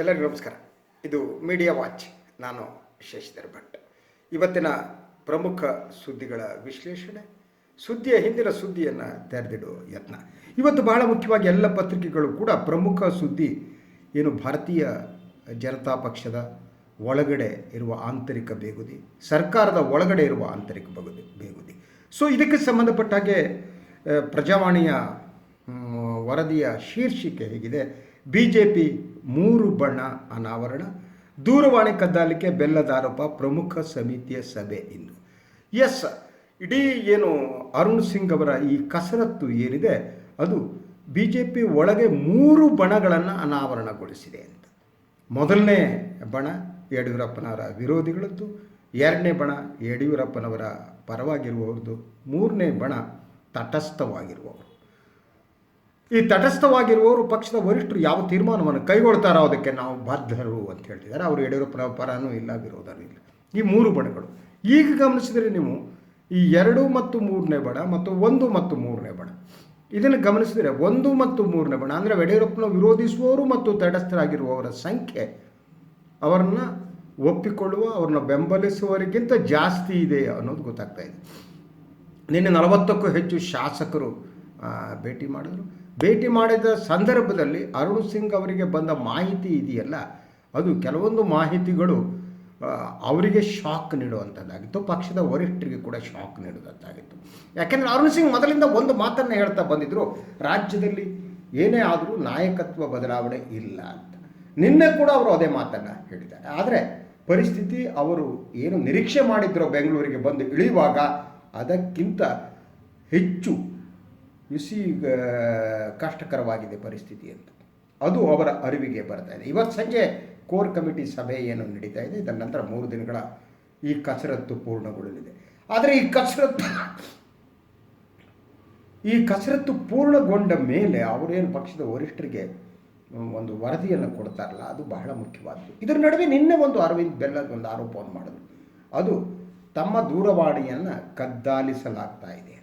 ಎಲ್ಲರಿಗೂ ನಮಸ್ಕಾರ. ಇದು ಮೀಡಿಯಾ ವಾಚ್ ನಾನು ಶಶಿಧರ್ ಭಟ್ ಇವತ್ತಿನ ಪ್ರಮುಖ ಸುದ್ದಿಗಳ ವಿಶ್ಲೇಷಣೆ, ಸುದ್ದಿಯ ಹಿಂದಿನ ಸುದ್ದಿಯನ್ನು ತೆರೆದಿಡುವ ಯತ್ನ. ಇವತ್ತು ಬಹಳ ಮುಖ್ಯವಾಗಿ ಎಲ್ಲ ಪತ್ರಿಕೆಗಳು ಕೂಡ ಪ್ರಮುಖ ಸುದ್ದಿ ಏನು ಭಾರತೀಯ ಜನತಾ ಪಕ್ಷದ ಒಳಗಡೆ ಇರುವ ಆಂತರಿಕ ಬೇಗುದಿ, ಸರ್ಕಾರದ ಒಳಗಡೆ ಇರುವ ಆಂತರಿಕ ಬಗುದಿ, ಬೇಗುದಿ. ಸೊ ಇದಕ್ಕೆ ಸಂಬಂಧಪಟ್ಟ ಹಾಗೆ ಪ್ರಜಾವಾಣಿಯ ವರದಿಯ ಶೀರ್ಷಿಕೆ ಹೇಗಿದೆ. ಬಿ ಜೆ ಪಿ ಮೂರು ಬಣ್ಣ ಅನಾವರಣ, ದೂರವಾಣಿ ಕದ್ದಾಲಿಕೆ ಬೆಲ್ಲದ ಆರೋಪ ಪ್ರಮುಖ ಸಮಿತಿಯ ಸಭೆ ಇಂದು ಎಸ್, ಇಡೀ ಏನು ಅರುಣ್ ಸಿಂಗ್ ಅವರ ಈ ಕಸರತ್ತು ಏನಿದೆ, ಅದು ಬಿ ಜೆ ಪಿ ಒಳಗೆ ಮೂರು ಬಣಗಳನ್ನು ಅನಾವರಣಗೊಳಿಸಿದೆ ಅಂತ. ಮೊದಲನೇ ಬಣ ಯಡಿಯೂರಪ್ಪನವರ ವಿರೋಧಿಗಳದ್ದು, ಎರಡನೇ ಬಣ ಯಡಿಯೂರಪ್ಪನವರ ಪರವಾಗಿರುವವ್ರದ್ದು, ಮೂರನೇ ಬಣ ತಟಸ್ಥವಾಗಿರುವವರು ಈ ತಟಸ್ಥವಾಗಿರುವವರು ಪಕ್ಷದ ವರಿಷ್ಠರು ಯಾವ ತೀರ್ಮಾನವನ್ನು ಕೈಗೊಳ್ತಾರೋ ಅದಕ್ಕೆ ನಾವು ಬದ್ಧರು ಅಂತ ಹೇಳ್ತಿದ್ದಾರೆ. ಅವರು ಯಡಿಯೂರಪ್ಪನ ಪರನೂ ಇಲ್ಲ, ವಿರೋಧನೂ ಇಲ್ಲ. ಈ ಮೂರು ಬಣಗಳು. ಈಗ ಗಮನಿಸಿದರೆ ನೀವು ಈ ಎರಡು ಮತ್ತು ಮೂರನೇ ಬಣ ಮತ್ತು ಒಂದು ಮತ್ತು ಮೂರನೇ ಬಣ. ಇದನ್ನು ಗಮನಿಸಿದರೆ ಒಂದು ಮತ್ತು ಮೂರನೇ ಬಣ ಅಂದರೆ ಯಡಿಯೂರಪ್ಪನ ವಿರೋಧಿಸುವವರು ಮತ್ತು ತಟಸ್ಥರಾಗಿರುವವರ ಸಂಖ್ಯೆ ಅವರನ್ನ ಒಪ್ಪಿಕೊಳ್ಳುವ, ಅವ್ರನ್ನ ಬೆಂಬಲಿಸುವವರಿಗಿಂತ ಜಾಸ್ತಿ ಇದೆ ಅನ್ನೋದು ಗೊತ್ತಾಗ್ತಾ ಇದೆ. ನಿನ್ನೆ ನಲವತ್ತಕ್ಕೂ ಹೆಚ್ಚು ಶಾಸಕರು ಭೇಟಿ ಮಾಡಿದರು. ಭೇಟಿ ಮಾಡಿದ ಸಂದರ್ಭದಲ್ಲಿ ಅರುಣ್ ಸಿಂಗ್ ಅವರಿಗೆ ಬಂದ ಮಾಹಿತಿ ಇದೆಯಲ್ಲ, ಅದು ಕೆಲವೊಂದು ಮಾಹಿತಿಗಳು ಅವರಿಗೆ ಶಾಕ್ ನೀಡುವಂಥದ್ದಾಗಿತ್ತು ಪಕ್ಷದ ವರಿಷ್ಠರಿಗೆ ಕೂಡ ಶಾಕ್ ನೀಡುವಂಥದ್ದಾಗಿತ್ತು ಯಾಕೆಂದರೆ ಅರುಣ್ ಸಿಂಗ್ ಮೊದಲಿಂದ ಒಂದು ಮಾತನ್ನು ಹೇಳ್ತಾ ಬಂದಿದ್ದರು ರಾಜ್ಯದಲ್ಲಿ ಏನೇ ಆದರೂ ನಾಯಕತ್ವ ಬದಲಾವಣೆ ಇಲ್ಲ ಅಂತ. ನಿನ್ನೆ ಕೂಡ ಅವರು ಅದೇ ಮಾತನ್ನು ಹೇಳಿದ್ದಾರೆ. ಆದರೆ ಪರಿಸ್ಥಿತಿ ಅವರು ಏನು ನಿರೀಕ್ಷೆ ಮಾಡಿದ್ರೋ ಬೆಂಗಳೂರಿಗೆ ಬಂದು ಇಳಿಯುವಾಗ ಅದಕ್ಕಿಂತ ಹೆಚ್ಚು ಬಿಸಿ ಆ, ಕಷ್ಟಕರವಾಗಿದೆ ಪರಿಸ್ಥಿತಿ ಅಂತ. ಅದು ಅವರ ಅರಿವಿಗೆ ಬರ್ತಾ ಇದೆ. ಇವತ್ತು ಸಂಜೆ ಕೋರ್ ಕಮಿಟಿ ಸಭೆ ಏನು ನಡೀತಾ ಇದೆ ಇದರ ನಂತರ ಮೂರು ದಿನಗಳ ಈ ಕಸರತ್ತು ಪೂರ್ಣಗೊಳ್ಳಲಿದೆ. ಆದರೆ ಈ ಕಸರತ್ತು ಈ ಕಸರತ್ತು ಪೂರ್ಣಗೊಂಡ ಮೇಲೆ ಅವರೇನು ಪಕ್ಷದ ವರಿಷ್ಠರಿಗೆ ಒಂದು ವರದಿಯನ್ನು ಕೊಡ್ತಾರಲ್ಲ ಅದು ಬಹಳ ಮುಖ್ಯವಾದದ್ದು. ಇದರ ನಡುವೆ ನಿನ್ನೆ ಒಂದು ಅರವಿಂದ್ ಬೆಲ್ಲದ ಒಂದು ಆರೋಪವನ್ನು ಮಾಡಿದ್ರು. ಅದು ತಮ್ಮ ದೂರವಾಣಿಯನ್ನು ಕದ್ದಾಲಿಸಲಾಗ್ತಾ ಇದೆ.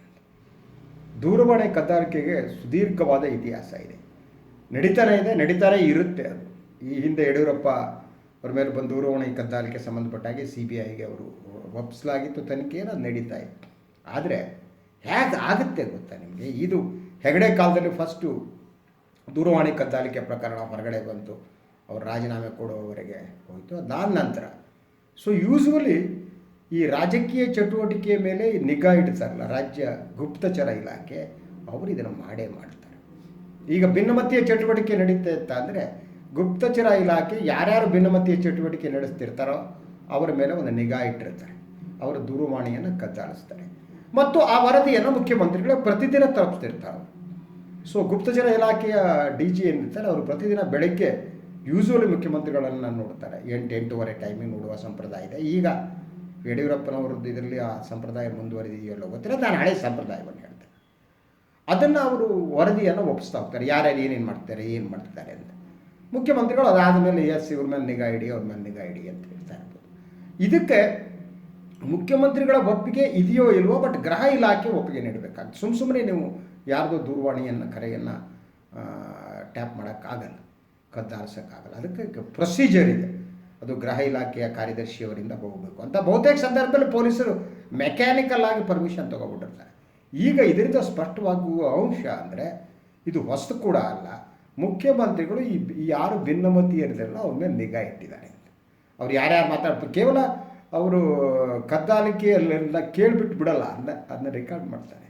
ದೂರವಾಣಿ ಕದ್ದಾಲಿಕೆಗೆ ಸುದೀರ್ಘವಾದ ಇತಿಹಾಸ ಇದೆ. ನಡೀತಾನೆ ಇದೆ, ನಡೀತಾನೆ ಇರುತ್ತೆ ಅದು. ಈ ಹಿಂದೆ ಯಡಿಯೂರಪ್ಪ ಅವ್ರ ಮೇಲೆ ಬಂದು ದೂರವಾಣಿ ಕದ್ದಾಲಿಕೆ ಸಂಬಂಧಪಟ್ಟಾಗೆ ಸಿ ಬಿ ಐಗೆ ಅವರು ಒಪ್ಪಿಸಲಾಗಿತ್ತು ತನಿಖೆಯನ್ನು ನಡೀತಾ ಇತ್ತು. ಆದರೆ ಹೇಗೆ ಆಗುತ್ತೆ ಗೊತ್ತಾ ನಿಮಗೆ? ಇದು ಹೆಗಡೆ ಕಾಲದಲ್ಲಿ ಫಸ್ಟು ದೂರವಾಣಿ ಕದ್ದಾಲಿಕೆ ಪ್ರಕರಣ ಹೊರಗಡೆ ಬಂತು, ಅವ್ರು ರಾಜೀನಾಮೆ ಕೊಡುವವರೆಗೆ ಹೋಯಿತು, ಅದಾದ ನಂತರ. ಸೊ ಯೂಸ್ವಲಿ ಈ ರಾಜಕೀಯ ಚಟುವಟಿಕೆಯ ಮೇಲೆ ನಿಗಾ ಇಡ್ತಾರಲ್ಲ ರಾಜ್ಯ ಗುಪ್ತಚರ ಇಲಾಖೆ, ಅವರು ಇದನ್ನು ಮಾಡೇ ಮಾಡ್ತಾರೆ. ಈಗ ಭಿನ್ನಮತೀಯ ಚಟುವಟಿಕೆ ನಡೀತಾ ಇತ್ತ ಅಂದರೆ ಗುಪ್ತಚರ ಇಲಾಖೆ ಯಾರ್ಯಾರು ಭಿನ್ನಮತೀಯ ಚಟುವಟಿಕೆ ನಡೆಸ್ತಿರ್ತಾರೋ ಅವರ ಮೇಲೆ ಒಂದು ನಿಗಾ ಇಟ್ಟಿರ್ತಾರೆ. ಅವರ ದೂರವಾಣಿಯನ್ನು ಕದ್ದಾಲಿಸ್ತಾರೆ ಮತ್ತು ಆ ವರದಿಯನ್ನು ಮುಖ್ಯಮಂತ್ರಿಗಳೇ ಪ್ರತಿದಿನ ತಲುಪಿಸ್ತಿರ್ತಾರೆ ಸೊ ಗುಪ್ತಚರ ಇಲಾಖೆಯ ಡಿ ಜಿ ಏನಿರ್ತಾರೆ ಅವರು ಪ್ರತಿದಿನ ಬೆಳಗ್ಗೆ ಯೂಶುವಲಿ ಮುಖ್ಯಮಂತ್ರಿಗಳನ್ನು ನೋಡ್ತಾರೆ. ಎಂಟು, ಎಂಟೂವರೆ ಟೈಮಿಗೆ ನೋಡುವ ಸಂಪ್ರದಾಯ ಇದೆ. ಈಗ ಯಡಿಯೂರಪ್ಪನವ್ರದ್ದು ಇದರಲ್ಲಿ ಆ ಸಂಪ್ರದಾಯ ಮುಂದುವರಿದೆಯಲ್ಲೋ ಗೊತ್ತಿಲ್ಲ. ನಾನು ಹಳೆ ಸಂಪ್ರದಾಯವನ್ನು ಹೇಳ್ತೇನೆ. ಅದನ್ನು ಅವರು ವರದಿಯನ್ನು ಒಪ್ಪಿಸ್ತಾ ಹೋಗ್ತಾರೆ. ಯಾರ್ಯಾರು ಏನೇನು ಮಾಡ್ತಾರೆ ಏನು ಮಾಡ್ತಾರೆ ಅಂತ. ಮುಖ್ಯಮಂತ್ರಿಗಳು ಅದಾದ ಮೇಲೆ ಎಸ್ ಇವ್ರ ಮೇಲೆ ನಿಗಾ ಇಡಿ, ಅವ್ರ ಮೇಲೆ ನಿಗಾ ಇಡಿ ಅಂತ ಹೇಳ್ತಾ ಇರ್ಬೋದು. ಇದಕ್ಕೆ ಮುಖ್ಯಮಂತ್ರಿಗಳ ಒಪ್ಪಿಗೆ ಇದೆಯೋ ಇಲ್ವೋ, ಬಟ್ ಗೃಹ ಇಲಾಖೆ ಒಪ್ಪಿಗೆ ನೀಡಬೇಕಾಗುತ್ತೆ ಸುಮ್ಮ ಸುಮ್ಮನೆ ನೀವು ಯಾರ್ದೋ ದೂರವಾಣಿಯನ್ನು, ಕರೆಯನ್ನು ಟ್ಯಾಪ್ ಮಾಡೋಕ್ಕಾಗಲ್ಲ. ಕದ್ದಾರಿಸೋಕ್ಕಾಗಲ್ಲ ಅದಕ್ಕೆ ಪ್ರೊಸೀಜರ್ ಇದೆ. ಅದು ಗೃಹ ಇಲಾಖೆಯ ಕಾರ್ಯದರ್ಶಿಯವರಿಂದ ಹೋಗಬೇಕು ಅಂತ ಬಹುತೇಕ ಸಂದರ್ಭದಲ್ಲಿ ಪೊಲೀಸರು ಮೆಕ್ಯಾನಿಕಲ್ ಆಗಿ ಪರ್ಮಿಷನ್ ತೊಗೊಬಿಟ್ಟಿರ್ತಾರೆ. ಈಗ ಇದರಿಂದ ಸ್ಪಷ್ಟವಾಗುವ ಅಂಶ ಅಂದರೆ ಇದು ಹೊಸದು ಕೂಡ ಅಲ್ಲ. ಮುಖ್ಯಮಂತ್ರಿಗಳು ಈ ಯಾರು ಯಾರು ಇರಲಿಲ್ಲ ಅವ್ರ ಮೇಲೆ ನಿಗಾ ಇಟ್ಟಿದ್ದಾರೆ. ಅವ್ರು ಯಾರ್ಯಾರು ಮಾತಾಡ್ತಾರೆ ಕೇವಲ ಅವರು ಕದ್ದಾಲಿಕೆಯಲ್ಲೆಲ್ಲ ಕೇಳಿಬಿಟ್ಟು ಬಿಡಲ್ಲ ಅದನ್ನ ಅದನ್ನ ರೆಕಾರ್ಡ್ ಮಾಡ್ತಾರೆ.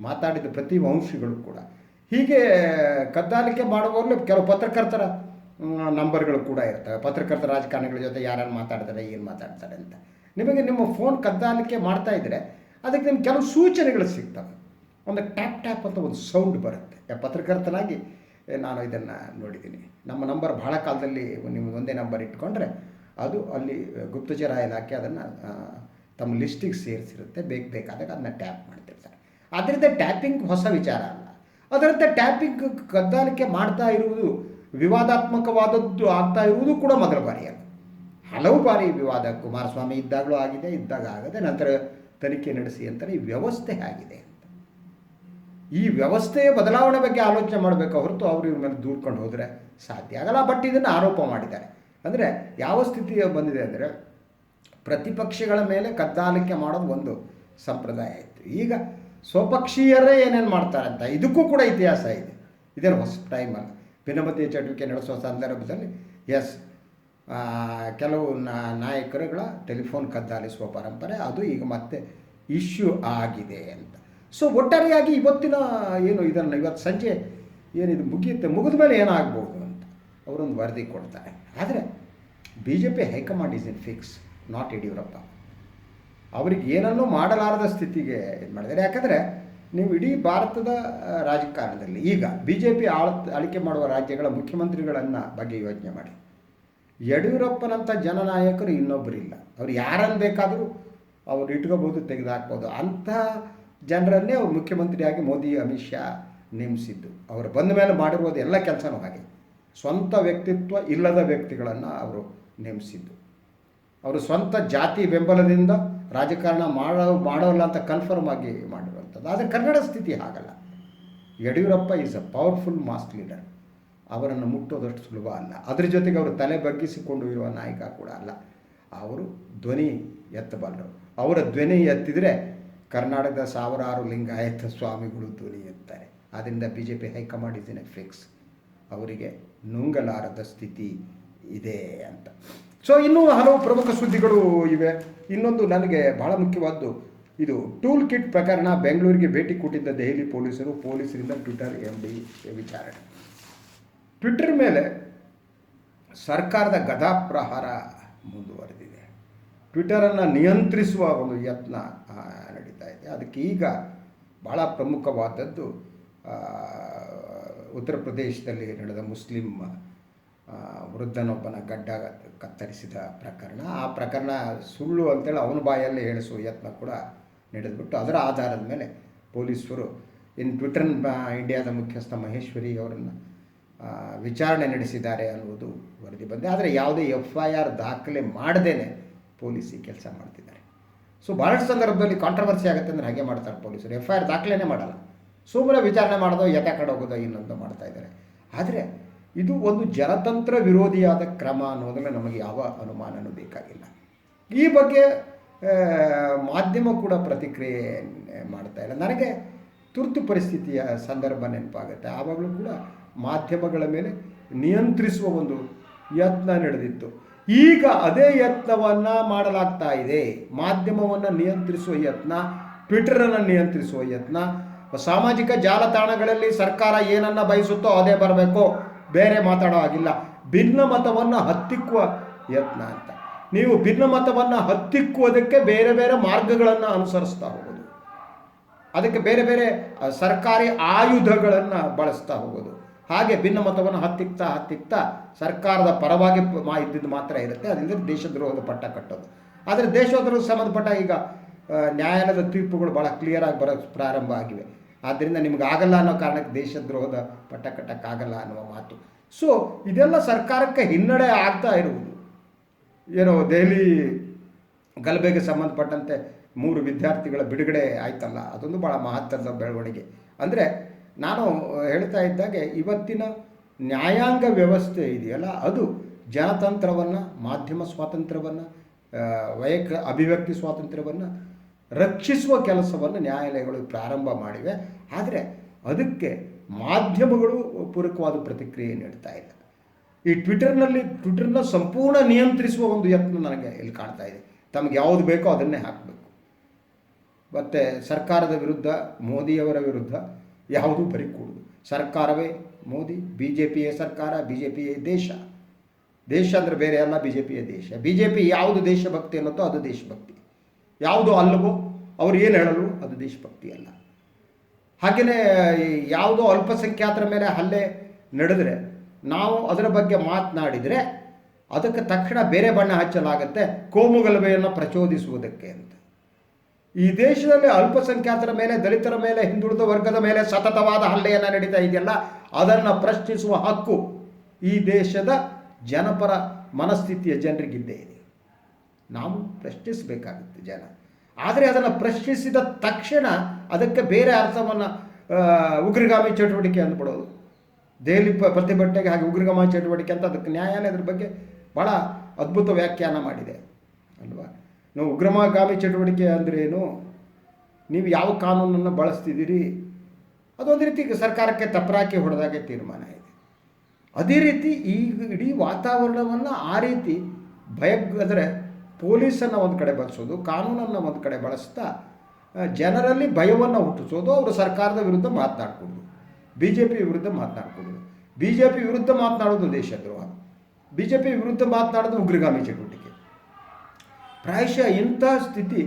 ಮಾತಾಡಿದ ಪ್ರತಿ ವಂಶಗಳು ಕೂಡ. ಹೀಗೆ ಕದ್ದಾಲಿಕೆ ಮಾಡುವವರಲ್ಲಿ ಕೆಲವು ಪತ್ರಕರ್ತರ ನಂಬರ್ಗಳು ಕೂಡ ಇರ್ತವೆ. ಪತ್ರಕರ್ತರ ರಾಜಕಾರಣಿಗಳ ಜೊತೆ ಯಾರ್ಯಾರು ಮಾತಾಡ್ತಾರೆ, ಏನು ಮಾತಾಡ್ತಾರೆ ಅಂತ. ನಿಮಗೆ ನಿಮ್ಮ ಫೋನ್ ಕದ್ದಾಲಿಕೆ ಮಾಡ್ತಾ ಇದ್ದರೆ ಅದಕ್ಕೆ ನಿಮ್ಗೆ ಕೆಲವು ಸೂಚನೆಗಳು ಸಿಗ್ತವೆ. ಒಂದು ಟ್ಯಾಪ್ ಟ್ಯಾಪ್ ಅಂತ ಒಂದು ಸೌಂಡ್ ಬರುತ್ತೆ. ಯಾ- ಪತ್ರಕರ್ತನಾಗಿ ನಾನು ಇದನ್ನು ನೋಡಿದ್ದೀನಿ. ನಮ್ಮ ನಂಬರ್ ಭಾಳ ಕಾಲದಲ್ಲಿ ನಿಮ್ಮ ಒಂದೇ ನಂಬರ್ ಇಟ್ಕೊಂಡ್ರೆ ಅದು ಅಲ್ಲಿ ಗುಪ್ತಚರ ಇಲಾಖೆ ಅದನ್ನು ತಮ್ಮ ಲಿಸ್ಟಿಗೆ ಸೇರಿಸಿರುತ್ತೆ. ಬೇಕು ಬೇಕಾದಾಗ ಅದನ್ನ ಟ್ಯಾಪ್ ಮಾಡ್ತಿರ್ತಾರೆ. ಅದರಿಂದ ಟ್ಯಾಪಿಂಗ್ ಹೊಸ ವಿಚಾರ ಅಲ್ಲ. ಅದರಂತೆ ಟ್ಯಾಪಿಂಗ್ ಕದ್ದಾಲಿಕೆ ಮಾಡ್ತಾ ಇರುವುದು ವಿವಾದಾತ್ಮಕವಾದದ್ದು ಆಗ್ತಾ ಇರುವುದು ಕೂಡ ಮೊದಲ ಬಾರಿ ಅಲ್ಲ ಹಲವು ಬಾರಿ ವಿವಾದ ಕುಮಾರಸ್ವಾಮಿ ಇದ್ದಾಗಲೂ ಆಗಿದೆ, ಇದ್ದಾಗ ಆಗದೆ ನಂತರ ತನಿಖೆ ನಡೆಸಿ ಅಂತಾರೆ ಈ ವ್ಯವಸ್ಥೆ ಆಗಿದೆ ಅಂತ. ಈ ವ್ಯವಸ್ಥೆಯ ಬದಲಾವಣೆ ಬಗ್ಗೆ ಆಲೋಚನೆ ಮಾಡಬೇಕು ಹೊರತು ಅವರು ಇವ್ರ ಮೇಲೆ ದೂರ್ಕೊಂಡು ಹೋದರೆ ಸಾಧ್ಯ ಆಗಲ್ಲ. ಬಟ್ ಇದನ್ನು ಆರೋಪ ಮಾಡಿದ್ದಾರೆ. ಅಂದರೆ ಯಾವ ಸ್ಥಿತಿ ಬಂದಿದೆ ಅಂದರೆ ಪ್ರತಿಪಕ್ಷಗಳ ಮೇಲೆ ಕದ್ದಾಲಿಕೆ ಮಾಡೋದು ಒಂದು ಸಂಪ್ರದಾಯ ಇತ್ತು. ಈಗ ಸ್ವಪಕ್ಷೀಯರೇ ಏನೇನು ಮಾಡ್ತಾರೆ ಅಂತ, ಇದಕ್ಕೂ ಕೂಡ ಇತಿಹಾಸ ಇದೆ. ಇದೇನು ಹೊಸ ಟೈಮ್ ಅಲ್ಲ. ಭಿನ್ನಮತೀಯ ಚಟುವಿಕೆ ನಡೆಸುವ ಸಂದರ್ಭದಲ್ಲಿ ಎಸ್ ಕೆಲವು ನಾಯಕರುಗಳ ಟೆಲಿಫೋನ್ ಕದ್ದಾಲಿಸುವ ಪರಂಪರೆ, ಅದು ಈಗ ಮತ್ತೆ ಇಶ್ಯೂ ಆಗಿದೆ ಅಂತ. ಸೊ ಒಟ್ಟಾರೆಯಾಗಿ ಇವತ್ತಿನ ಏನು ಇದನ್ನು, ಇವತ್ತು ಸಂಜೆ ಏನಿದು ಮುಗಿಯುತ್ತೆ, ಮುಗಿದ ಮೇಲೆ ಏನಾಗ್ಬೋದು ಅಂತ ಅವರೊಂದು ವರದಿ ಕೊಡ್ತಾರೆ. ಆದರೆ B J P high command is in fix not Yediyurappa. ಅವ್ರಿಗೆ ಏನನ್ನೂ ಮಾಡಲಾರದ ಸ್ಥಿತಿಗೆ ಇದು ಮಾಡಿದ್ದಾರೆ. ಯಾಕಂದರೆ ನೀವು ಇಡೀ ಭಾರತದ ರಾಜಕಾರಣದಲ್ಲಿ ಈಗ ಬಿ ಜೆ ಪಿ ಆಳ ಆಳ್ಕೆ ಮಾಡುವ ರಾಜ್ಯಗಳ ಮುಖ್ಯಮಂತ್ರಿಗಳನ್ನು ಬಗ್ಗೆ ಯೋಚನೆ ಮಾಡಿ. ಯಡಿಯೂರಪ್ಪನಂಥ ಜನನಾಯಕರು ಇನ್ನೊಬ್ಬರಿಲ್ಲ. ಅವ್ರು ಯಾರನ್ನು ಬೇಕಾದರೂ ಅವ್ರು ಇಟ್ಕೋಬೋದು, ತೆಗೆದುಹಾಕ್ಬೋದು. ಅಂಥ ಜನರನ್ನೇ ಅವರು ಮುಖ್ಯಮಂತ್ರಿಯಾಗಿ ಮೋದಿ, ಅಮಿತ್ ಶಾ ನೇಮಿಸಿದ್ದು. ಅವರು ಬಂದ ಮೇಲೆ ಮಾಡಿರುವುದು ಎಲ್ಲ ಕೆಲಸನೂ ಹಾಗೆ. ಸ್ವಂತ ವ್ಯಕ್ತಿತ್ವ ಇಲ್ಲದ ವ್ಯಕ್ತಿಗಳನ್ನು ಅವರು ನೇಮಿಸಿದ್ದು. ಅವರು ಸ್ವಂತ ಜಾತಿ ಬೆಂಬಲದಿಂದ ರಾಜಕಾರಣ ಮಾಡೋ, ಮಾಡೋಲ್ಲ ಅಂತ ಕನ್ಫರ್ಮ್ ಆಗಿ ಆದರೆ ಕನ್ನಡ ಸ್ಥಿತಿ ಹಾಗಲ್ಲ. Yediyurappa is a powerful mass leader ಅವರನ್ನು ಮುಟ್ಟೋದಷ್ಟು ಸುಲಭ ಅಲ್ಲ. ಅದ್ರ ಜೊತೆಗೆ ಅವರು ತಲೆ ಬಗ್ಗಿಸಿಕೊಂಡು ಇರುವ ನಾಯಕ ಕೂಡ ಅಲ್ಲ. ಅವರು ಧ್ವನಿ ಎತ್ತಬಲ್ಲರು ಅವರ ಧ್ವನಿ ಎತ್ತಿದರೆ ಕರ್ನಾಟಕದ ಸಾವಿರಾರು ಲಿಂಗಾಯತ ಸ್ವಾಮಿಗಳು ಧ್ವನಿ ಎತ್ತಾರೆ. ಆದ್ದರಿಂದ B J P high command is in a fix ಅವರಿಗೆ ನುಂಗಲಾರದ ಸ್ಥಿತಿ ಇದೆ ಅಂತ. ಸೊ ಇನ್ನೂ ಹಲವು ಪ್ರಮುಖ ಸುದ್ದಿಗಳು ಇವೆ. ಇನ್ನೊಂದು ನನಗೆ ಬಹಳ ಮುಖ್ಯವಾದ್ದು ಇದು ಟೂಲ್ ಕಿಟ್ ಪ್ರಕರಣ ಬೆಂಗಳೂರಿಗೆ ಭೇಟಿ ಕೊಟ್ಟಿದ್ದ ದೆಹಲಿ ಪೊಲೀಸರು ಪೊಲೀಸರಿಂದ ಟ್ವಿಟರ್ ಎಂ ಡಿ ವಿಚಾರಣೆ. ಟ್ವಿಟರ್ ಮೇಲೆ ಸರ್ಕಾರದ ಗದಾಪ್ರಹಾರ ಮುಂದುವರೆದಿದೆ. ಟ್ವಿಟರನ್ನು ನಿಯಂತ್ರಿಸುವ ಒಂದು ಯತ್ನ ನಡೀತಾ ಇದೆ. ಅದಕ್ಕೆ ಈಗ ಬಹಳ ಪ್ರಮುಖವಾದದ್ದು ಉತ್ತರ ಪ್ರದೇಶದಲ್ಲಿ ನಡೆದ ಮುಸ್ಲಿಂ ವೃದ್ಧನೊಬ್ಬನ ಗಡ್ಡ ಕತ್ತರಿಸಿದ ಪ್ರಕರಣ. ಆ ಪ್ರಕರಣ ಸುಳ್ಳು ಅಂತೇಳಿ ಅವನ ಬಾಯಲ್ಲಿ ಹೇಳಿಸುವ ಯತ್ನ ಕೂಡ ನಡೆದ್ಬಿಟ್ಟು ಅದರ ಆಧಾರದ ಮೇಲೆ ಪೊಲೀಸರು ಇನ್ ಟ್ವಿಟರ್ ಇಂಡಿಯಾದ ಮುಖ್ಯಸ್ಥ ಮಹೇಶ್ವರಿ ಅವರನ್ನು ವಿಚಾರಣೆ ನಡೆಸಿದ್ದಾರೆ ಅನ್ನುವುದು ವರದಿ ಬಂದಿದೆ. ಆದರೆ ಯಾವುದೇ ಎಫ್ ಐ ಆರ್ ದಾಖಲೆ ಮಾಡದೇನೆ ಪೊಲೀಸ್ ಈ ಕೆಲಸ ಮಾಡ್ತಿದ್ದಾರೆ. ಸೊ ಭಾಳಷ್ಟು ಸಂದರ್ಭದಲ್ಲಿ ಕಾಂಟ್ರವರ್ಸಿ ಆಗುತ್ತೆ ಅಂದರೆ ಹಾಗೆ ಮಾಡ್ತಾರೆ ಪೊಲೀಸರು. ಎಫ್ ಐ ಆರ್ ದಾಖಲೆನೇ ಮಾಡಲ್ಲ. ಸುಮ್ಮನೆ ವಿಚಾರಣೆ ಮಾಡೋದು, ಎತ್ತ ಕಡೆ ಹೋಗೋದು ಇನ್ನೊಂದು ಮಾಡ್ತಾ ಇದ್ದಾರೆ. ಆದರೆ ಇದು ಒಂದು ಜನತಂತ್ರ ವಿರೋಧಿಯಾದ ಕ್ರಮ ಅನ್ನೋದನ್ನು ನಮಗೆ ಯಾವ ಅನುಮಾನನೂ ಬೇಕಾಗಿಲ್ಲ. ಈ ಬಗ್ಗೆ ಮಾಧ್ಯಮ ಕೂಡ ಪ್ರತಿಕ್ರಿಯೆ ಮಾಡ್ತಾ ಇಲ್ಲ. ನನಗೆ ತುರ್ತು ಪರಿಸ್ಥಿತಿಯ ಸಂದರ್ಭ ನೆನಪಾಗುತ್ತೆ. ಆವಾಗಲೂ ಕೂಡ ಮಾಧ್ಯಮಗಳ ಮೇಲೆ ನಿಯಂತ್ರಿಸುವ ಒಂದು ಯತ್ನ ನಡೆದಿತ್ತು. ಈಗ ಅದೇ ಯತ್ನವನ್ನು ಮಾಡಲಾಗ್ತಾ ಇದೆ. ಮಾಧ್ಯಮವನ್ನು ನಿಯಂತ್ರಿಸುವ ಯತ್ನ, ಟ್ವಿಟರನ್ನು ನಿಯಂತ್ರಿಸುವ ಯತ್ನ, ಸಾಮಾಜಿಕ ಜಾಲತಾಣಗಳಲ್ಲಿ ಸರ್ಕಾರ ಏನನ್ನ ಬಯಸುತ್ತೋ ಅದೇ ಬರಬೇಕು. ಬೇರೆ ಮಾತಾಡೋ ಹಾಗಿಲ್ಲ. ಭಿನ್ನ ಮತವನ್ನು ಹತ್ತಿಕ್ಕುವ ಯತ್ನ ಅಂತ. ನೀವು ಭಿನ್ನ ಮತವನ್ನು ಹತ್ತಿಕ್ಕುವುದಕ್ಕೆ ಬೇರೆ ಬೇರೆ ಮಾರ್ಗಗಳನ್ನು ಅನುಸರಿಸ್ತಾ ಹೋಗೋದು. ಅದಕ್ಕೆ ಬೇರೆ ಬೇರೆ ಸರ್ಕಾರಿ ಆಯುಧಗಳನ್ನು ಬಳಸ್ತಾ ಹೋಗೋದು. ಹಾಗೆ ಭಿನ್ನ ಮತವನ್ನು ಹತ್ತಿಕ್ತಾ ಹತ್ತಿಕ್ತಾ ಸರ್ಕಾರದ ಪರವಾಗಿ ಮಾ, ಇದ್ದಿದ್ದು ಮಾತ್ರ ಇರುತ್ತೆ. ಅದರಿಂದ ದೇಶದ್ರೋಹದ ಪಟ್ಟ ಕಟ್ಟೋದು. ಆದರೆ ದೇಶದ್ರೋಹ ಸಂಬಂಧಪಟ್ಟ ಈಗ ನ್ಯಾಯಾಲಯದ ತೀರ್ಪುಗಳು ಭಾಳ ಕ್ಲಿಯರಾಗಿ ಬರೋ ಪ್ರಾರಂಭ ಆಗಿವೆ. ಆದ್ದರಿಂದ ನಿಮ್ಗೆ ಆಗಲ್ಲ ಅನ್ನೋ ಕಾರಣಕ್ಕೆ ದೇಶದ್ರೋಹದ ಪಟ್ಟ ಕಟ್ಟಕ್ಕಾಗಲ್ಲ ಅನ್ನುವ ಮಾತು. ಸೊ ಇದೆಲ್ಲ ಸರ್ಕಾರಕ್ಕೆ ಹಿನ್ನಡೆ ಆಗ್ತಾ ಇರುವುದು. ಏನೋ ದೆಹಲಿ ಗಲಭೆಗೆ ಸಂಬಂಧಪಟ್ಟಂತೆ ಮೂರು ವಿದ್ಯಾರ್ಥಿಗಳ ಬಿಡುಗಡೆ ಆಯ್ತಲ್ಲ, ಅದೊಂದು ಭಾಳ ಮಹತ್ವದ ಬೆಳವಣಿಗೆ. ಅಂದರೆ ನಾನು ಹೇಳ್ತಾ ಇದ್ದಾಗೆ, ಇವತ್ತಿನ ನ್ಯಾಯಾಂಗ ವ್ಯವಸ್ಥೆ ಇದೆಯಲ್ಲ, ಅದು ಜನತಂತ್ರವನ್ನು, ಮಾಧ್ಯಮ ಸ್ವಾತಂತ್ರ್ಯವನ್ನು ವೈಯಕ್ ಅಭಿವ್ಯಕ್ತಿ ಸ್ವಾತಂತ್ರ್ಯವನ್ನು ರಕ್ಷಿಸುವ ಕೆಲಸವನ್ನು ನ್ಯಾಯಾಲಯಗಳು ಪ್ರಾರಂಭ ಮಾಡಿವೆ. ಆದರೆ ಅದಕ್ಕೆ ಮಾಧ್ಯಮಗಳು ಪೂರಕವಾದ ಪ್ರತಿಕ್ರಿಯೆ ನೀಡ್ತಾ ಇಲ್ಲ. ಈ ಟ್ವಿಟರ್ನಲ್ಲಿ, ಟ್ವಿಟರ್ನ ಸಂಪೂರ್ಣ ನಿಯಂತ್ರಿಸುವ ಒಂದು ಯತ್ನ ನನಗೆ ಇಲ್ಲಿ ಕಾಣ್ತಾ ಇದೆ. ತಮಗೆ ಯಾವುದು ಬೇಕೋ ಅದನ್ನೇ ಹಾಕಬೇಕು. ಮತ್ತು ಸರ್ಕಾರದ ವಿರುದ್ಧ, ಮೋದಿಯವರ ವಿರುದ್ಧ ಯಾವುದೂ ಬರಿ ಕೂಡುದು ಸರ್ಕಾರವೇ ಮೋದಿ ಬಿ ಜೆ ಪಿಯ ಸರ್ಕಾರ ಬಿ ಜೆ ಪಿಯೇ ದೇಶ. ದೇಶ ಅಂದರೆ ಬೇರೆ ಅಲ್ಲ ಬಿ ಜೆ ಪಿಯ ದೇಶ. ಬಿ ಜೆ ಪಿ ಯಾವುದು ದೇಶಭಕ್ತಿ ಅನ್ನೋದೋ ಅದು ದೇಶಭಕ್ತಿ ಯಾವುದು ಅಲ್ಲವೋ ಅವ್ರು ಏನು ಹೇಳಲು ಅದು ದೇಶಭಕ್ತಿ ಅಲ್ಲ. ಹಾಗೆಯೇ ಯಾವುದೋ ಅಲ್ಪಸಂಖ್ಯಾತರ ಮೇಲೆ ಹಲ್ಲೆ ನಡೆದರೆ ನಾವು ಅದರ ಬಗ್ಗೆ ಮಾತನಾಡಿದರೆ ಅದಕ್ಕೆ ತಕ್ಷಣ ಬೇರೆ ಬಣ್ಣ ಹಚ್ಚಲಾಗುತ್ತೆ ಕೋಮುಗಲಭೆಯನ್ನು ಪ್ರಚೋದಿಸುವುದಕ್ಕೆ ಅಂತ. ಈ ದೇಶದಲ್ಲಿ ಅಲ್ಪಸಂಖ್ಯಾತರ ಮೇಲೆ, ದಲಿತರ ಮೇಲೆ, ಹಿಂದುಳಿದ ವರ್ಗದ ಮೇಲೆ ಸತತವಾದ ಹಲ್ಲೆಯನ್ನು ನಡೀತಾ ಇದೆಯಲ್ಲ, ಅದನ್ನು ಪ್ರಶ್ನಿಸುವ ಹಕ್ಕು ಈ ದೇಶದ ಜನಪರ ಮನಸ್ಥಿತಿಯ ಜನರಿಗಿದ್ದೇ ಇದೆ. ನಾವು ಪ್ರಶ್ನಿಸಬೇಕಾಗುತ್ತೆ ಜನ. ಆದರೆ ಅದನ್ನು ಪ್ರಶ್ನಿಸಿದ ತಕ್ಷಣ ಅದಕ್ಕೆ ಬೇರೆ ಅರ್ಥವನ್ನು ಉಗ್ರಗಾಮಿ ಚಟುವಟಿಕೆ ಅಂದ್ಬಿಡೋದು. ದೆಹಲಿ ಪ್ರತಿಭಟನೆಗೆ ಹಾಗೆ ಉಗ್ರಗಮ ಚಟುವಟಿಕೆ ಅಂತ ಅದಕ್ಕೆ ನ್ಯಾಯಾಲಯದ ಬಗ್ಗೆ ಭಾಳ ಅದ್ಭುತ ವ್ಯಾಖ್ಯಾನ ಮಾಡಿದೆ, ಅಲ್ವಾ? ನಾವು ಉಗ್ರಮಗಾಮಿ ಚಟುವಟಿಕೆ ಅಂದರೆ ಏನು? ನೀವು ಯಾವ ಕಾನೂನನ್ನು ಬಳಸ್ತಿದ್ದೀರಿ? ಅದೊಂದು ರೀತಿ ಸರ್ಕಾರಕ್ಕೆ ತಪ್ಪರಾಕಿ ಹೊಡೆದಾಗೆ ತೀರ್ಮಾನ ಇದೆ. ಅದೇ ರೀತಿ ಈಗ ಇಡೀ ವಾತಾವರಣವನ್ನು ಆ ರೀತಿ ಭಯ ಅಂದರೆ ಪೊಲೀಸನ್ನು ಒಂದು ಕಡೆ ಬಳಸೋದು, ಕಾನೂನನ್ನು ಒಂದು ಕಡೆ ಬಳಸ್ತಾ ಜನರಲ್ಲಿ ಭಯವನ್ನು ಹುಟ್ಟಿಸೋದು, ಅವರು ಸರ್ಕಾರದ ವಿರುದ್ಧ ಮಾತನಾಡ್ಕೊಡೋದು ಬಿ ಜೆ ಪಿ ವಿರುದ್ಧ ಮಾತನಾಡ್ಕೊಡೋದು ಬಿ ಜೆ ಪಿ ವಿರುದ್ಧ ಮಾತನಾಡೋದು ದೇಶದ್ರೋಹ ಬಿ ಜೆ ಪಿ ವಿರುದ್ಧ ಮಾತನಾಡೋದು ಉಗ್ರಗಾಮಿ ಚಟುವಟಿಕೆ. ಪ್ರಾಯಶಃ ಇಂಥ ಸ್ಥಿತಿ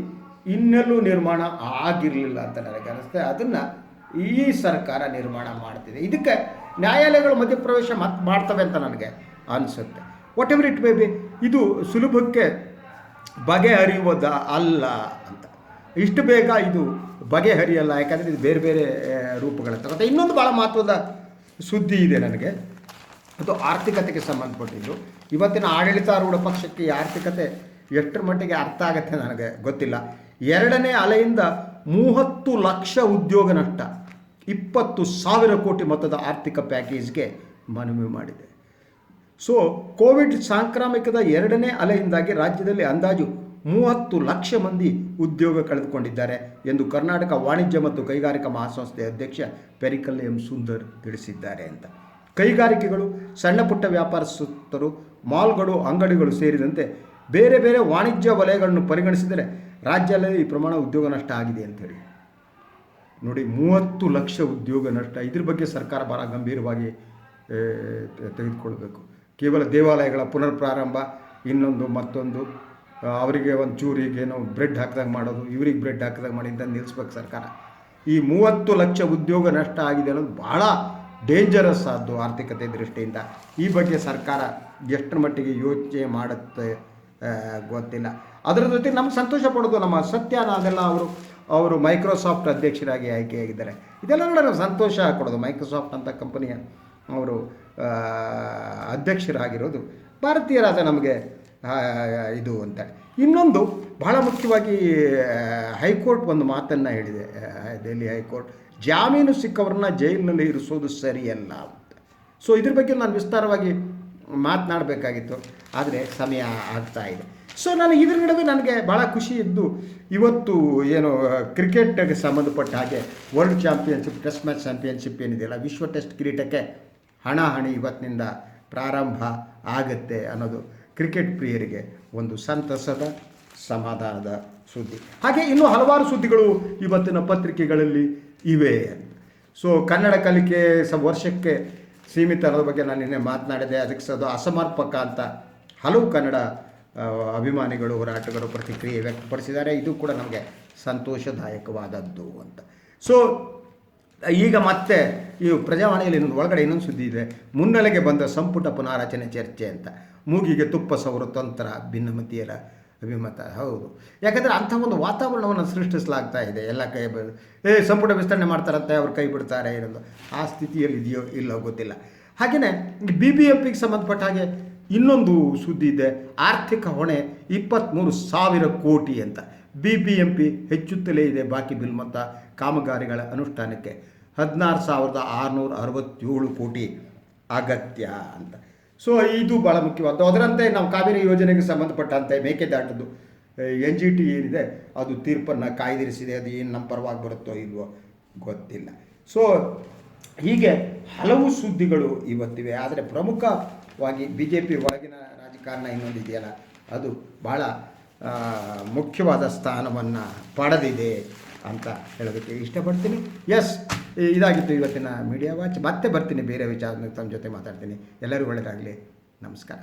ಇನ್ನೆಲ್ಲೂ ನಿರ್ಮಾಣ ಆಗಿರಲಿಲ್ಲ ಅಂತ ನನಗೆ ಅನಿಸುತ್ತೆ ಅದನ್ನು ಈ ಸರ್ಕಾರ ನಿರ್ಮಾಣ ಮಾಡ್ತಿದೆ. ಇದಕ್ಕೆ ನ್ಯಾಯಾಲಯಗಳು ಮಧ್ಯಪ್ರವೇಶ ಮಾಡ್ತವೆ ಅಂತ ನನಗೆ ಅನಿಸುತ್ತೆ. Whatever it may be ಇದು ಸುಲಭಕ್ಕೆ ಬಗೆಹರಿಯುವುದ ಅಲ್ಲ ಅಂತ. ಇಷ್ಟು ಬೇಗ ಇದು ಬಗೆಹರಿಯಲ್ಲ, ಯಾಕಂದರೆ ಇದು ಬೇರೆ ಬೇರೆ ರೂಪಗಳ ತಗುತ್ತೆ ಇನ್ನೊಂದು ಭಾಳ ಮಹತ್ವದ ಸುದ್ದಿ ಇದೆ ನನಗೆ. ಅದು ಆರ್ಥಿಕತೆಗೆ ಸಂಬಂಧಪಟ್ಟಿದ್ದು. ಇವತ್ತಿನ ಆಡಳಿತಾರೂಢ ಪಕ್ಷಕ್ಕೆ ಈ ಆರ್ಥಿಕತೆ ಎಷ್ಟರ ಮಟ್ಟಿಗೆ ಅರ್ಥ ಆಗುತ್ತೆ ನನಗೆ ಗೊತ್ತಿಲ್ಲ. ಎರಡನೇ ಅಲೆಯಿಂದ ಮೂವತ್ತು ಲಕ್ಷ ಉದ್ಯೋಗ ನಷ್ಟ, ಇಪ್ಪತ್ತು ಸಾವಿರ ಕೋಟಿ ಮೊತ್ತದ ಆರ್ಥಿಕ ಪ್ಯಾಕೇಜ್ಗೆ ಮನವಿ ಮಾಡಿದೆ. ಸೊ, ಕೋವಿಡ್ ಸಾಂಕ್ರಾಮಿಕದ ಎರಡನೇ ಅಲೆಯಿಂದಾಗಿ ರಾಜ್ಯದಲ್ಲಿ ಅಂದಾಜು ಮೂವತ್ತು ಲಕ್ಷ ಮಂದಿ ಉದ್ಯೋಗ ಕಳೆದುಕೊಂಡಿದ್ದಾರೆ ಎಂದು ಕರ್ನಾಟಕ ವಾಣಿಜ್ಯ ಮತ್ತು ಕೈಗಾರಿಕಾ ಮಹಾಸಂಸ್ಥೆ ಅಧ್ಯಕ್ಷ ಪೆರಿಕಲ್ ಎಂ ಸುಂದರ್ ತಿಳಿಸಿದ್ದಾರೆ ಅಂತ. ಕೈಗಾರಿಕೆಗಳು, ಸಣ್ಣ ಪುಟ್ಟ ವ್ಯಾಪಾರಸ್ಥರು, ಮಾಲ್ಗಳು, ಅಂಗಡಿಗಳು ಸೇರಿದಂತೆ ಬೇರೆ ಬೇರೆ ವಾಣಿಜ್ಯ ವಲಯಗಳನ್ನು ಪರಿಗಣಿಸಿದರೆ ರಾಜ್ಯದಲ್ಲಿ ಈ ಪ್ರಮಾಣ ಉದ್ಯೋಗ ನಷ್ಟ ಆಗಿದೆ ಅಂತೇಳಿ ನೋಡಿ, ಮೂವತ್ತು ಲಕ್ಷ ಉದ್ಯೋಗ ನಷ್ಟ. ಇದ್ರ ಬಗ್ಗೆ ಸರ್ಕಾರ ಭಾಳ ಗಂಭೀರವಾಗಿ ತೆಗೆದುಕೊಳ್ಬೇಕು. ಕೇವಲ ದೇವಾಲಯಗಳ ಪುನರ್ ಪ್ರಾರಂಭ ಇನ್ನೊಂದು ಮತ್ತೊಂದು ಅವರಿಗೆ ಒಂದು ಚೂರಿಗೆ ಏನೋ ಬ್ರೆಡ್ ಹಾಕಿದಾಗ ಮಾಡೋದು, ಇವ್ರಿಗೆ ಬ್ರೆಡ್ ಹಾಕಿದಾಗ ಮಾಡಿ ಅಂತ ನಿಲ್ಲಿಸ್ಬೇಕು ಸರ್ಕಾರ. ಈ ಮೂವತ್ತು ಲಕ್ಷ ಉದ್ಯೋಗ ನಷ್ಟ ಆಗಿದೆ ಅನ್ನೋದು ಭಾಳ ಡೇಂಜರಸ್ ಆದ್ದು ಆರ್ಥಿಕತೆ ದೃಷ್ಟಿಯಿಂದ. ಈ ಬಗ್ಗೆ ಸರ್ಕಾರ ಎಷ್ಟರ ಮಟ್ಟಿಗೆ ಯೋಚನೆ ಮಾಡುತ್ತೆ ಗೊತ್ತಿಲ್ಲ. ಅದರ ಜೊತೆ ನಮ್ಗೆ ಸಂತೋಷ ಪಡೋದು ನಮ್ಮ ಸತ್ಯನ ಅದೆಲ್ಲ ಅವರು ಅವರು ಮೈಕ್ರೋಸಾಫ್ಟ್ ಅಧ್ಯಕ್ಷರಾಗಿ ಆಯ್ಕೆಯಾಗಿದ್ದಾರೆ ಇದೆಲ್ಲ ನೋಡೋಣ, ಸಂತೋಷ ಕೊಡೋದು. ಮೈಕ್ರೋಸಾಫ್ಟ್ ಅಂತ ಕಂಪನಿಯ ಅವರು ಅಧ್ಯಕ್ಷರಾಗಿರೋದು. ಭಾರತೀಯರಾದ ನಮಗೆ ಇದು ಅಂತ. ಇನ್ನೊಂದು ಬಹಳ ಮುಖ್ಯವಾಗಿ ಹೈಕೋರ್ಟ್ ಒಂದು ಮಾತನ್ನು ಹೇಳಿದೆ. ದೆಹಲಿ ಹೈಕೋರ್ಟ್, ಜಾಮೀನು ಸಿಕ್ಕವ್ರನ್ನ ಜೈಲಿನಲ್ಲಿ ಇರಿಸೋದು ಸರಿಯಲ್ಲ ಅಂತ. ಸೊ ಇದ್ರ ಬಗ್ಗೆ ನಾನು ವಿಸ್ತಾರವಾಗಿ ಮಾತನಾಡಬೇಕಾಗಿತ್ತು. ಆದರೆ ಸಮಯ ಆಗ್ತಾ ಇದೆ. ಸೊ ನಾನು ಇದ್ರ ನಡುವೆ ನನಗೆ ಭಾಳ ಖುಷಿ ಇದ್ದು, ಇವತ್ತು ಏನು ಕ್ರಿಕೆಟ್ಗೆ ಸಂಬಂಧಪಟ್ಟ ಹಾಗೆ world championship, test match championship ಏನಿದೆಯಲ್ಲ, ವಿಶ್ವ ಟೆಸ್ಟ್ ಕಿರೀಟಕ್ಕೆ ಹಣಾಹಣಿ ಇವತ್ತಿನಿಂದ ಪ್ರಾರಂಭ ಆಗುತ್ತೆ ಅನ್ನೋದು ಕ್ರಿಕೆಟ್ ಪ್ರಿಯರಿಗೆ ಒಂದು ಸಂತಸದ ಸಮಾಧಾನದ ಸುದ್ದಿ. ಹಾಗೆ ಇನ್ನೂ ಹಲವಾರು ಸುದ್ದಿಗಳು ಇವತ್ತಿನ ಪತ್ರಿಕೆಗಳಲ್ಲಿ ಇವೆ. ಸೊ ಕನ್ನಡ ಕಲಿಕೆ ಸ ವರ್ಷಕ್ಕೆ ಸೀಮಿತ ಅನ್ನೋದ್ರ ಬಗ್ಗೆ ನಾನು ನಿನ್ನೆ ಮಾತನಾಡಿದೆ. ಅದಕ್ಕೆ ಅದು ಅಸಮರ್ಪಕ ಅಂತ ಹಲವು ಕನ್ನಡ ಅಭಿಮಾನಿಗಳು ಹೋರಾಟಗಳು ಪ್ರತಿಕ್ರಿಯೆ ವ್ಯಕ್ತಪಡಿಸಿದ್ದಾರೆ. ಇದು ಕೂಡ ನಮಗೆ ಸಂತೋಷದಾಯಕವಾದದ್ದು ಅಂತ. ಸೊ ಈಗ ಮತ್ತೆ ಈ ಪ್ರಜಾವಾಣಿಯಲ್ಲಿ ಇನ್ನೊಂದು ಒಳಗಡೆ ಇನ್ನೊಂದು ಸುದ್ದಿ ಇದೆ. ಮುನ್ನೆಲೆಗೆ ಬಂದ ಸಂಪುಟ ಪುನಾರಚನೆ ಚರ್ಚೆ ಅಂತ. ಮೂಗಿಗೆ ತುಪ್ಪ ಸವರು ತಂತ್ರ, ಭಿನ್ನಮತಿಯರ ಅಭಿಮತ. ಹೌದು. ಯಾಕಂದರೆ ಅಂಥ ಒಂದು ವಾತಾವರಣವನ್ನು ಸೃಷ್ಟಿಸಲಾಗ್ತಾ ಇದೆ. ಎಲ್ಲ ಕೈ ಏ, ಸಂಪುಟ ವಿಸ್ತರಣೆ ಮಾಡ್ತಾರಂತೆ, ಅವ್ರು ಕೈ ಬಿಡ್ತಾರೆ ಇರೋದು ಆ ಸ್ಥಿತಿಯಲ್ಲಿ ಇದೆಯೋ ಇಲ್ಲೋ ಗೊತ್ತಿಲ್ಲ. ಹಾಗೆಯೇ ಬಿ ಬಿ ಎಂ ಪಿಗೆ ಸಂಬಂಧಪಟ್ಟ ಹಾಗೆ ಇನ್ನೊಂದು ಸುದ್ದಿ ಇದೆ. ಆರ್ಥಿಕ ಹೊಣೆ ಇಪ್ಪತ್ತ್ಮೂರು ಸಾವಿರ ಕೋಟಿ ಅಂತ. ಬಿ ಹೆಚ್ಚುತ್ತಲೇ ಇದೆ ಬಾಕಿ ಬಿಲ್ ಮೊತ್ತ ಕಾಮಗಾರಿಗಳ ಅನುಷ್ಠಾನಕ್ಕೆ ಹದಿನಾರು ಸಾವಿರದ ಆರುನೂರ ಅರವತ್ತೇಳು ಕೋಟಿ. ಅಗತ್ಯ ಅಂತ. ಸೊ ಇದು ಭಾಳ ಮುಖ್ಯವಾದ್ದು. ಅದರಂತೆ ನಾವು ಕಾವೇರಿ ಯೋಜನೆಗೆ ಸಂಬಂಧಪಟ್ಟಂತೆ ಮೇಕೆದಾಟದ್ದು ಎನ್ ಜಿ ಟಿ ಏನಿದೆ, ಅದು ತೀರ್ಪನ್ನು ಕಾಯ್ದಿರಿಸಿದೆ. ಅದು ಏನು ನಮ್ಮ ಪರವಾಗಿ ಬರುತ್ತೋ ಇಲ್ವೋ ಗೊತ್ತಿಲ್ಲ. ಸೊ ಹೀಗೆ ಹಲವು ಸುದ್ದಿಗಳು ಇವತ್ತಿವೆ. ಆದರೆ ಪ್ರಮುಖವಾಗಿ ಬಿ ಜೆ ಪಿ ಒಳಗಿನ ರಾಜಕಾರಣ ಇನ್ನೊಂದಿದೆಯಲ್ಲ, ಅದು ಭಾಳ ಮುಖ್ಯವಾದ ಸ್ಥಾನವನ್ನು ಪಡೆದಿದೆ ಅಂತ ಹೇಳೋದಕ್ಕೆ ಇಷ್ಟಪಡ್ತೀನಿ. ಎಸ್ ಇದಾಗಿತ್ತು ಇವತ್ತಿನ ಮೀಡಿಯಾ ವಾಚ್ ಮತ್ತೆ ಬರ್ತೀನಿ, ಬೇರೆ ವಿಚಾರ ತಮ್ಮ ಜೊತೆ ಮಾತಾಡ್ತೀನಿ. ಎಲ್ಲರಿಗೂ ಒಳ್ಳೆಯದಾಗಲಿ ನಮಸ್ಕಾರ.